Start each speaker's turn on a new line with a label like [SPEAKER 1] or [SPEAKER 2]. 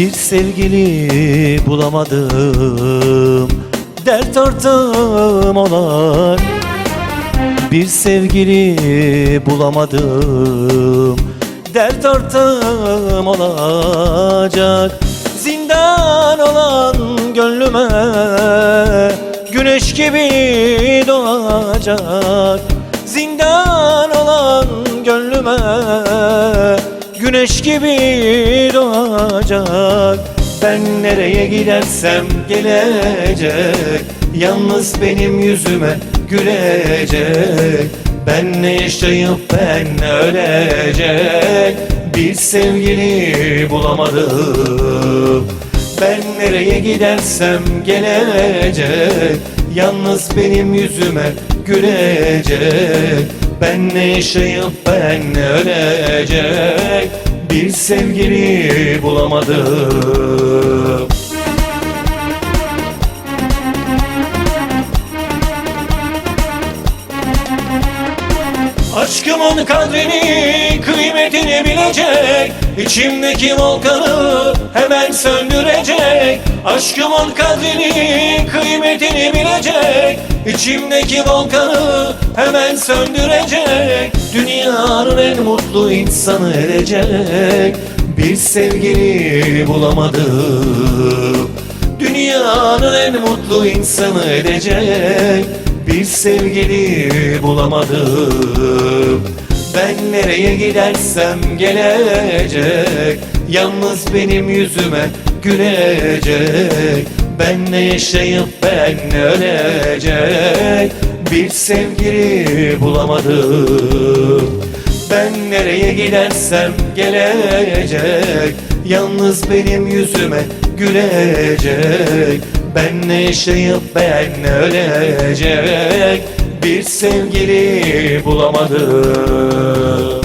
[SPEAKER 1] Bir sevgili bulamadım. Dert ortağım olan Bir sevgili bulamadım. Dert ortağım olacak Zindan olan gönlüme Güneş gibi doğacak. Zindan olan gönlüme Güneş gibi doğacak. Ben nereye gidersem gelecek. Yalnız benim yüzüme gülecek. Ben ne yaşayıp ben ne ölecek. Bir sevgili bulamadım. Ben nereye gidersem gelecek. Yalnız benim yüzüme gülecek. Ben ne yaşayıp ben ne ölecek Bir sevgili bulamadım. Aşkımın kadrini, kıymetini bilecek İçimdeki volkanı hemen söndürecek. Aşkımın kadrini, kıymetini bilecek. İçimdeki volkanı hemen söndürecek. Dünyanın en mutlu insanı edecek. Bir sevgili bulamadım Dünyanın en mutlu insanı edecek. Bir sevgili bulamadım Ben nereye gidersem gelecek Yalnız benim yüzüme gülecek. Ben ne yaşayıp ben ne ölecek Bir sevgili bulamadım. Ben nereye gidersem gelecek Yalnız benim yüzüme gülecek. Ben ne yaşayıp ben ne ölecek Bir sevgili bulamadım